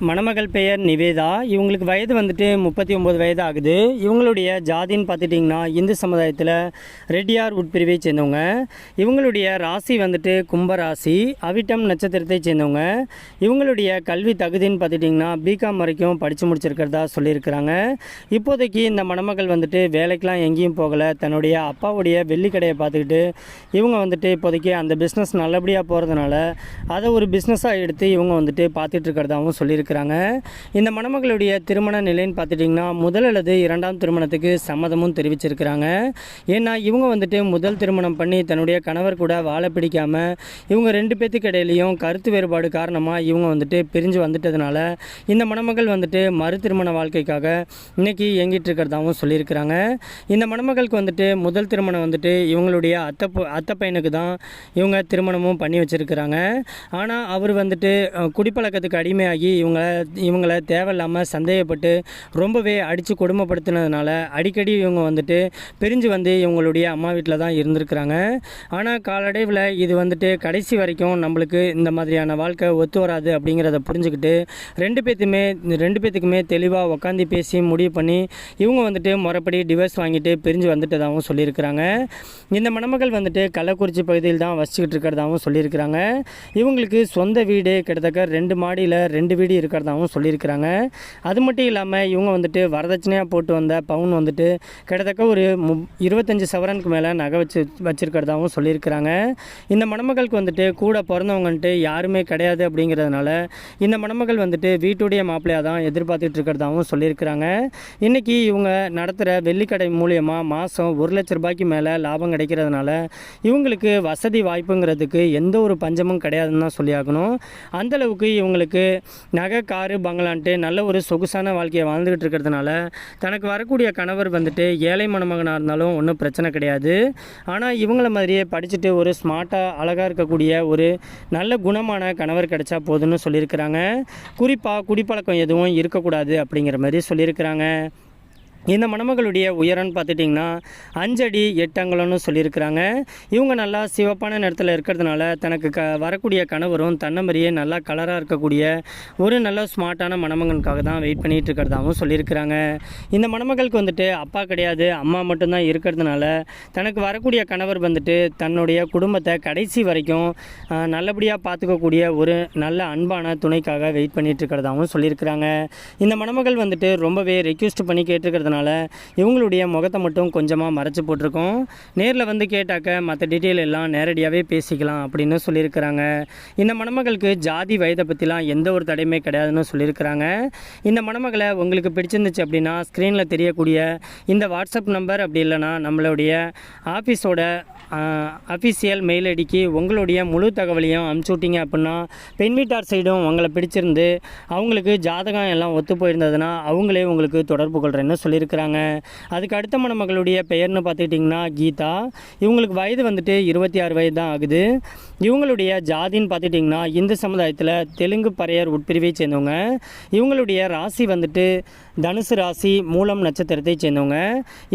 மணமகள் பெயர் நிவேதா. இவங்களுக்கு வயது வந்துட்டு முப்பத்தி ஒம்பது வயது ஆகுது இவங்களுடைய ஜாதின்னு பார்த்துட்டிங்கன்னா இந்து சமுதாயத்தில் ரெட்டியார் உட்பிரிவை சேர்ந்தவங்க. இவங்களுடைய ராசி வந்துட்டு கும்பராசி அவிட்டம் நட்சத்திரத்தை சேர்ந்தவங்க. இவங்களுடைய கல்வி தகுதின்னு பார்த்துட்டிங்கன்னா பிகாம் வரைக்கும் படித்து முடிச்சிருக்கிறதா சொல்லியிருக்கிறாங்க. இப்போதைக்கு இந்த மணமகள் வந்துட்டு வேலைக்கெலாம் எங்கேயும் போகலை. தன்னுடைய அப்பாவுடைய வெள்ளிக்கடையை பார்த்துக்கிட்டு இவங்க வந்துட்டு இப்போதைக்கு அந்த பிஸ்னஸ் நல்லபடியாக போகிறதுனால அதை ஒரு பிஸ்னஸாக எடுத்து இவங்க வந்துட்டு பார்த்துட்டு இருக்கிறதாகவும் சொல்லியிருக்கிறாங்க. இந்த மணமகளுடைய திருமண நிலைன்னு பார்த்துட்டிங்கன்னா முதல் அல்லது இரண்டாம் திருமணத்துக்கு சம்மதமும் தெரிவிச்சிருக்கிறாங்க. ஏன்னா இவங்க வந்துட்டு முதல் திருமணம் பண்ணி தன்னுடைய கணவர் கூட வாழ பிடிக்காமல் இவங்க ரெண்டு பேத்துக்கு இடையிலையும் கருத்து வேறுபாடு காரணமாக இவங்க வந்துட்டு பிரிஞ்சு வந்துட்டதுனால இந்த மணமகள் வந்துட்டு மறு திருமண வாழ்க்கைக்காக இன்னைக்கு இயங்கிட்டு இருக்கிறதாகவும் சொல்லியிருக்கிறாங்க. இந்த மணமகளுக்கு வந்துட்டு முதல் திருமணம் வந்துட்டு இவங்களுடைய அத்தை அத்தை பையனுக்கு தான் இவங்க திருமணமும் பண்ணி வச்சிருக்கிறாங்க. ஆனால் அவர் வந்துட்டு குடிப்பழக்கத்துக்கு அடிமையாகி இவங்க இவங்களை தேவையில்லாமல் சந்தேகப்பட்டு ரொம்பவே அடித்து கொடுமைப்படுத்தினதுனால அடிக்கடி இவங்க வந்துட்டு பிரிஞ்சு வந்து இவங்களுடைய அம்மா வீட்டில் தான் இருந்திருக்கிறாங்க. ஆனால் காலடைவில் இது வந்துட்டு கடைசி வரைக்கும் நம்மளுக்கு இந்த மாதிரியான வாழ்க்கை ஒத்து வராது அப்படிங்கிறத புரிஞ்சுக்கிட்டு ரெண்டு பேத்துமே ரெண்டு பேத்துக்குமே தெளிவாக உட்காந்து பேசி முடிவு பண்ணி இவங்க வந்துட்டு முறைப்படி டிவோர்ஸ் வாங்கிட்டு பிரிஞ்சு வந்துட்டதாகவும் சொல்லியிருக்கிறாங்க. இந்த மணமகள் வந்துட்டு கள்ளக்குறிச்சி பகுதியில் தான் வசிச்சுக்கிட்டு இருக்கிறதாகவும் சொல்லியிருக்கிறாங்க. இவங்களுக்கு சொந்த வீடு கிட்டத்தட்ட ரெண்டு மாடியில் ரெண்டு வீடு இருக்கிறதாகவும் சொல்லியிருக்கிறாங்க. அது மட்டும் இல்லாமல் இவங்க வந்துட்டு வரதட்சணையாக போட்டு வந்த பவுன் வந்துட்டு கிட்டத்தட்ட ஒரு மு இருபத்தஞ்சி சவரனுக்கு மேலே நகை வச்சு வச்சுருக்கிறதாகவும் சொல்லியிருக்கிறாங்க. இந்த மணமகளுக்கு வந்துட்டு கூட பிறந்தவங்கன்ட்டு யாருமே கிடையாது அப்படிங்கிறதுனால இந்த மணமகள் வந்துட்டு வீட்டுடைய மாப்பிள்ளையாக தான் எதிர்பார்த்துட்டு இருக்கிறதாகவும் சொல்லியிருக்கிறாங்க. இன்றைக்கி இவங்க நடத்துகிற வெள்ளிக்கடை மூலியமாக மாதம் ஒரு லட்ச ரூபாய்க்கு மேலே லாபம் கிடைக்கிறதுனால இவங்களுக்கு வசதி வாய்ப்புங்கிறதுக்கு எந்த ஒரு பஞ்சமும் கிடையாதுன்னு தான் சொல்லியாகணும். அந்தளவுக்கு இவங்களுக்கு நகை காரு பங்களான்ட்டு நல்ல ஒரு சொகுசான வாழ்க்கையை வாழ்ந்துக்கிட்டு இருக்கிறதுனால தனக்கு வரக்கூடிய கணவர் வந்துட்டு ஏழை மணமகனாக இருந்தாலும் ஒன்றும் பிரச்சனை கிடையாது. ஆனால் இவங்கள மாதிரியே படிச்சுட்டு ஒரு ஸ்மார்ட்டாக அழகாக இருக்கக்கூடிய ஒரு நல்ல குணமான கணவர் கிடைச்சா போதும்னு சொல்லியிருக்கிறாங்க. குறிப்பாக குடிப்பழக்கம் எதுவும் இருக்கக்கூடாது அப்படிங்கிற மாதிரி சொல்லியிருக்கிறாங்க. இந்த மணமகளுடைய உயரம்னு பார்த்துட்டிங்கன்னா அஞ்சடி எட்டு அங்குலம்னு சொல்லியிருக்கிறாங்க. இவங்க நல்லா சிவப்பான நிறத்தில் இருக்கிறதுனால தனக்கு க வரக்கூடிய கணவரும் தன்னை மாதிரியே நல்லா கலராக இருக்கக்கூடிய ஒரு நல்ல ஸ்மார்ட்டான மணமகனுக்காக தான் வெயிட் பண்ணிகிட்டு இருக்கிறதாகவும் சொல்லியிருக்கிறாங்க. இந்த மணமகளுக்கு வந்துட்டு அப்பா கிடையாது அம்மா மட்டும்தான் இருக்கிறதுனால தனக்கு வரக்கூடிய கணவர் வந்துட்டு தன்னுடைய குடும்பத்தை கடைசி வரைக்கும் நல்லபடியாக பார்த்துக்கக்கூடிய ஒரு நல்ல அன்பான துணைக்காக வெயிட் பண்ணிகிட்டு இருக்கிறதாகவும் சொல்லியிருக்கிறாங்க. இந்த மணமகள் வந்துட்டு ரொம்பவே ரெக்யூஸ்ட் பண்ணி கேட்டிருக்கிறதுனால இவங்களுடைய முகத்தை மட்டும் கொஞ்சமாக மறைச்சி போட்டிருக்கோம். நேரில் வந்து கேட்டாக்க மற்ற டீட்டெயில் எல்லாம் நேரடியாகவே பேசிக்கலாம் அப்படின்னு சொல்லியிருக்கிறாங்க. இந்த மணமகளுக்கு ஜாதி வயதை பற்றிலாம் எந்த ஒரு தடையுமே கிடையாதுன்னு சொல்லியிருக்கிறாங்க. இந்த மணமகளை உங்களுக்கு பிடிச்சிருந்துச்சு அப்படின்னா ஸ்க்ரீனில் தெரியக்கூடிய இந்த வாட்ஸ்அப் நம்பர் அப்படி இல்லைன்னா நம்மளுடைய ஆஃபீஸோட அஃபிஷியல் மெயில் ஐடிக்கு உங்களுடைய முழு தகவலையும் அனுப்பிச்சி விட்டீங்க அப்படின்னா பெண் வீட்டார் சைடும் உங்களை பிடிச்சிருந்து அவங்களுக்கு ஜாதகம் எல்லாம் ஒத்து போயிருந்ததுன்னா அவங்களே உங்களுக்கு தொடர்பு கொள்கிறேன்னு சொல்லியிருக்கிறாங்க. அதுக்கு அடுத்த மணமகளுடைய பெயர்னு பார்த்துக்கிட்டிங்கன்னா கீதா. இவங்களுக்கு வயது வந்துட்டு இருபத்தி ஆறு வயது தான் ஆகுது. இவங்களுடைய ஜாதின்னு பார்த்துட்டிங்கன்னா இந்து சமுதாயத்தில் தெலுங்கு பறையர் உட்பிரிவை சேர்ந்தவங்க. இவங்களுடைய ராசி வந்துட்டு தனுசு ராசி மூலம் நட்சத்திரத்தை சேர்ந்தவங்க.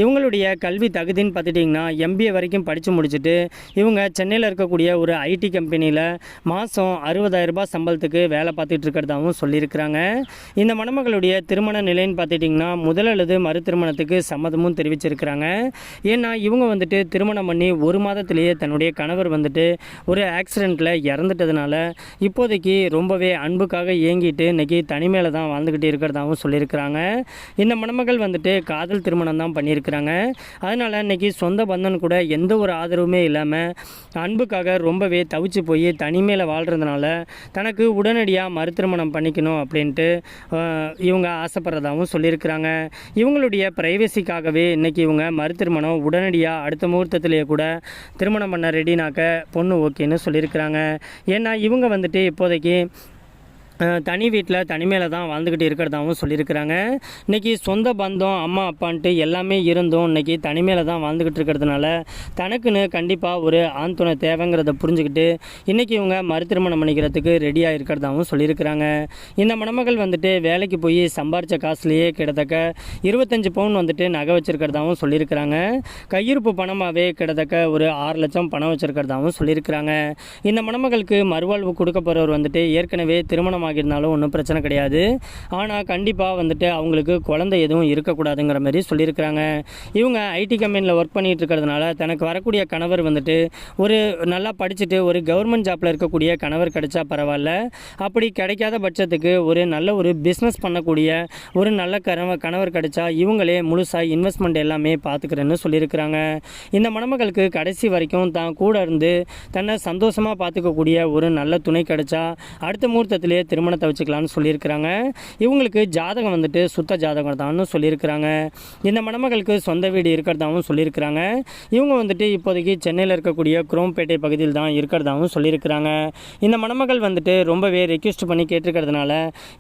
இவங்களுடைய கல்வி தகுதின்னு பார்த்துட்டிங்கன்னா எம்பிஏ வரைக்கும் படித்து முடிச்சுட்டு இவங்க சென்னையில் இருக்கக்கூடிய ஒரு ஐடி கம்பெனியில் மாதம் அறுபதாயிரம் ரூபாய் சம்பளத்துக்கு வேலை பார்த்துட்டு இருக்கிறதாகவும் சொல்லியிருக்கிறாங்க. இந்த மணமகளுடைய திருமண நிலைன்னு பார்த்துட்டிங்கன்னா முதல் அல்லது மறு திருமணத்துக்கு சம்மதமும் தெரிவிச்சிருக்கிறாங்க. ஏன்னா இவங்க வந்துட்டு திருமணம் பண்ணி ஒரு மாதத்திலேயே தன்னுடைய கணவர் வந்துட்டு ஒரு ஆக்சிடெண்ட்டில் இறந்துட்டதுனால இப்போதைக்கு ரொம்பவே அன்புக்காக இயங்கிட்டு இன்னைக்கு தனிமையில் தான் வாழ்ந்துக்கிட்டு இருக்கிறதாகவும் சொல்லியிருக்கிறாங்க. இந்த மணமகள் வந்துட்டு காதல் திருமணம் தான் பண்ணியிருக்கிறாங்க. அதனால் இன்னைக்கு சொந்த பந்தன் கூட எந்த ஒரு ஆதரவுமே இல்லாமல் அன்புக்காக ரொம்பவே தவிச்சு போய் தனிமையில் வாழ்கிறதுனால தனக்கு உடனடியாக மறுதிருமணம் பண்ணிக்கணும் அப்படின்ட்டு இவங்க ஆசைப்படுறதாகவும் சொல்லியிருக்கிறாங்க. இவங்களுடைய ப்ரைவசிக்காகவே இன்றைக்கி இவங்க மறுதிருமணம் உடனடியாக அடுத்த முகூர்த்தத்திலேயே கூட திருமணம் பண்ண ரெடினாக்க பொண்ணு ஓகேன்னு சொல்லியிருக்கிறாங்க. ஏன்னா இவங்க வந்துட்டு இப்போதைக்கு தனி வீட்டில் தனிமையில் தான் வாழ்ந்துக்கிட்டு இருக்கிறதாகவும் சொல்லியிருக்கிறாங்க. இன்றைக்கி சொந்த பந்தம் அம்மா அப்பான்ட்டு எல்லாமே இருந்தும் இன்றைக்கி தனிமையில் தான் வாழ்ந்துக்கிட்டு இருக்கிறதுனால தனக்குன்னு கண்டிப்பாக ஒரு ஆண் துணை தேவைங்கிறத புரிஞ்சுக்கிட்டு இன்றைக்கி இவங்க மறுதிருமணம் பண்ணிக்கிறதுக்கு ரெடியாக இருக்கிறதாகவும் சொல்லியிருக்கிறாங்க. இந்த மணமகள் வந்துட்டு வேலைக்கு போய் சம்பாரித்த காசுலேயே கிட்டத்தக்க இருபத்தஞ்சு பவுன் வந்துட்டு நகை வச்சுருக்கிறதாகவும் சொல்லியிருக்கிறாங்க. கையிருப்பு பணமாகவே கிட்டத்தக்க ஒரு ஆறு லட்சம் பணம் வச்சுருக்கிறதாகவும் சொல்லியிருக்கிறாங்க. இந்த மணமகளுக்கு மறுவாழ்வு கொடுக்க போகிறவர் வந்துட்டு ஏற்கனவே திருமணம் இருந்தாலும் ஒன்றும் பிரச்சனை கிடையாது. ஆனால் கண்டிப்பாக வந்துட்டு அவங்களுக்கு குழந்தை எதுவும் இருக்கக்கூடாதுங்கிற மாதிரி சொல்லியிருக்கிறாங்க. இவங்க ஐடி கம்பெனியில் ஒர்க் பண்ணிட்டு இருக்கிறதுனால தனக்கு வரக்கூடிய கணவர் வந்துட்டு ஒரு நல்லா படிச்சுட்டு ஒரு கவர்மெண்ட் ஜாப்பில் இருக்கக்கூடிய கணவர் கிடைச்சா பரவாயில்ல. அப்படி கிடைக்காத பட்சத்துக்கு ஒரு நல்ல ஒரு பிஸ்னஸ் பண்ணக்கூடிய ஒரு நல்ல கணவர் கணவர் கிடைச்சா இவங்களே முழுசாக இன்வெஸ்ட்மெண்ட் எல்லாமே பார்த்துக்கிறேன்னு சொல்லியிருக்கிறாங்க. இந்த மணமகளுக்கு கடைசி வரைக்கும் தான் கூட இருந்து தன்னை சந்தோஷமாக பார்த்துக்கக்கூடிய ஒரு நல்ல துணை கிடைச்சா அடுத்த முகூர்த்தத்திலே திருமணத்தை வச்சுக்கலாம்னு சொல்லியிருக்கிறாங்க. இவங்களுக்கு ஜாதகம் வந்துட்டு சுத்த ஜாதகம் தான் சொல்லியிருக்கிறாங்க. இந்த மணமகளுக்கு சொந்த வீடு இருக்கிறதாகவும் சொல்லியிருக்கிறாங்க. இவங்க வந்துட்டு இப்போதைக்கு சென்னையில் இருக்கக்கூடிய குரோம்பேட்டை பகுதியில் தான் இருக்கிறதாகவும் சொல்லியிருக்கிறாங்க. இந்த மணமகள் வந்துட்டு ரொம்பவே ரெக்வெஸ்ட் பண்ணி கேட்டிருக்கிறதுனால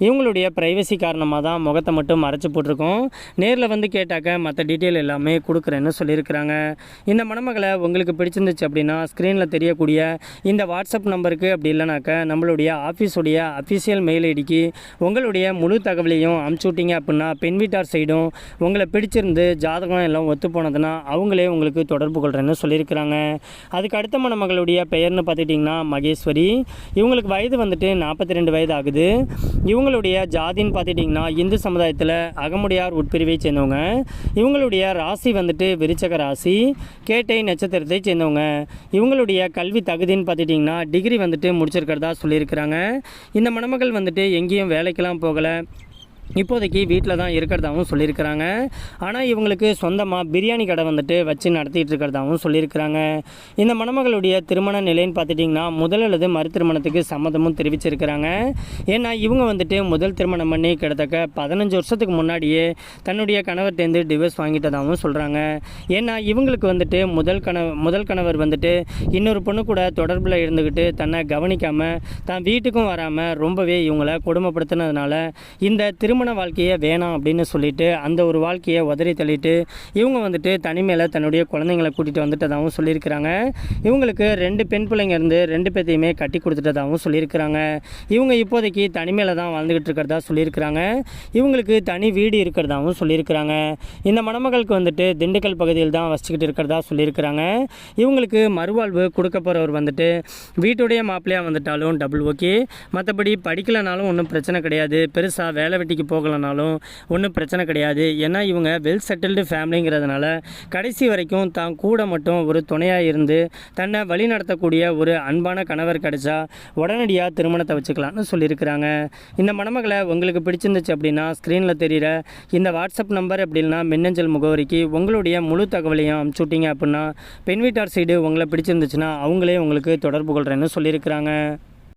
இவங்களுடைய ப்ரைவசி காரணமாக தான் முகத்தை மட்டும் மறைச்சி போட்டிருக்கோம். நேரில் வந்து கேட்டாக்க மற்ற டீட்டெயில் எல்லாமே கொடுக்குறேன்னு சொல்லியிருக்கிறாங்க. இந்த மணமகளை உங்களுக்கு பிடிச்சிருந்துச்சு அப்படின்னா ஸ்க்ரீனில் தெரியக்கூடிய இந்த வாட்ஸ்அப் நம்பருக்கு அப்படி இல்லைனாக்க நம்மளுடைய ஆஃபீஸுடைய அஃபிஷியல் மெயில் ஐடிக்கு உங்களுடைய முழு தகவலையும் அமுச்சு விட்டீங்க அப்படின்னா பெண் வீட்டார் சைடும் உங்களை பிடிச்சிருந்து ஜாதகம் எல்லாம் ஒத்து போனதுன்னா அவங்களே உங்களுக்கு தொடர்பு கொள்கிறேன்னு சொல்லியிருக்கிறாங்க. அதுக்கு அடுத்த மணமகளுடைய பெயர்னு பார்த்துட்டிங்கன்னா மகேஸ்வரி. இவங்களுக்கு வயது வந்துட்டு நாற்பத்தி ரெண்டு வயது ஆகுது. இவங்களுடைய ஜாதின்னு பார்த்துட்டிங்கன்னா இந்து சமுதாயத்தில் அகமுடையார் உட்பிரிவை சேர்ந்தவங்க. இவங்களுடைய ராசி வந்துட்டு விருச்சக ராசி கேட்டை நட்சத்திரத்தை சேர்ந்தவங்க. இவங்களுடைய கல்வி தகுதின்னு பார்த்துட்டிங்கன்னா டிகிரி வந்துட்டு முடிச்சிருக்கிறதா சொல்லியிருக்கிறாங்க. இந்த மணமகள் வந்துட்டு எங்கேயும் வேலைக்கெல்லாம் போகலை. இப்போதைக்கு வீட்டில் தான் இருக்கிறதாவும் சொல்லியிருக்கிறாங்க. ஆனால் இவங்களுக்கு சொந்தமாக பிரியாணி கடை வந்துட்டு வச்சு நடத்திட்டு இருக்கிறதாவும் சொல்லியிருக்கிறாங்க. இந்த மணமகளுடைய திருமண நிலைன்னு பார்த்துட்டிங்கன்னா முதல் அல்லது மறு திருமணத்துக்கு சம்மதமும் தெரிவிச்சிருக்கிறாங்க. ஏன்னா இவங்க வந்துட்டு முதல் திருமணம் பண்ணி கிட்டத்தக்க பதினஞ்சு வருஷத்துக்கு முன்னாடியே தன்னுடைய கணவர்கிட்டேருந்து டிவோர்ஸ் வாங்கிட்டதாகவும் சொல்கிறாங்க ஏன்னா இவங்களுக்கு வந்துட்டு முதல் கணவ முதல் கணவர் வந்துட்டு இன்னொரு பொண்ணு கூட தொடர்பில் இருந்துக்கிட்டு தன்னை கவனிக்காமல் தான் வீட்டுக்கும் வராமல் ரொம்பவே இவங்களை கொடுமைப்படுத்தினதுனால இந்த திருமண வாழ்க்கையை வேணாம் அப்படின்னு சொல்லிட்டு அந்த ஒரு வாழ்க்கையை உதறி தள்ளிட்டு இவங்க வந்துட்டு தனிமையில் தன்னுடைய குழந்தைங்களை கூட்டிகிட்டு வந்துட்டதாகவும் சொல்லியிருக்கிறாங்க. இவங்களுக்கு ரெண்டு பெண் பிள்ளைங்க இருந்து ரெண்டு பேத்தையுமே கட்டி கொடுத்துட்டதாகவும் சொல்லியிருக்கிறாங்க. இவங்க இப்போதைக்கு தனிமையில் தான் வாழ்ந்துக்கிட்டு இருக்கிறதா சொல்லியிருக்கிறாங்க. இவங்களுக்கு தனி வீடு இருக்கிறதாகவும் சொல்லியிருக்கிறாங்க. இந்த மணமகளுக்கு வந்துட்டு திண்டுக்கல் பகுதியில் தான் வசிச்சுக்கிட்டு இருக்கிறதா சொல்லியிருக்கிறாங்க. இவங்களுக்கு மறுவாழ்வு கொடுக்க போகிறவர் வந்துட்டு வீட்டுடைய மாப்பிள்ளையாக வந்துட்டாலும் டபுள் ஓகே மற்றபடி படிக்கலைனாலும் ஒன்றும் பிரச்சனை கிடையாது. பெருசாக வேலை வெட்டிக்கு போகலைனாலும் ஒன்றும் பிரச்சனை கிடையாது. ஏன்னா இவங்க வெல் செட்டில்டு ஃபேமிலிங்கிறதுனால கடைசி வரைக்கும் தான் கூட மட்டும் ஒரு துணையாக இருந்து தன்னை வழி நடத்தக்கூடிய ஒரு அன்பான கணவர் கிடைச்சா உடனடியாக திருமணத்தை வச்சுக்கலாம்னு சொல்லியிருக்கிறாங்க. இந்த மணமகளை உங்களுக்கு பிடிச்சிருந்துச்சு அப்படின்னா ஸ்க்ரீனில் தெரிகிற இந்த வாட்ஸ்அப் நம்பர் அப்படின்னா மின்னஞ்சல் முகவரிக்கு உங்களுடைய முழு தகவலையும் அனுப்பிச்சுட்டிங்க அப்படின்னா பெண் வீட்டார் சைடு உங்களை பிடிச்சிருந்துச்சுன்னா அவங்களே உங்களுக்கு தொடர்பு கொள்கிறேன்னு சொல்லியிருக்கிறாங்க.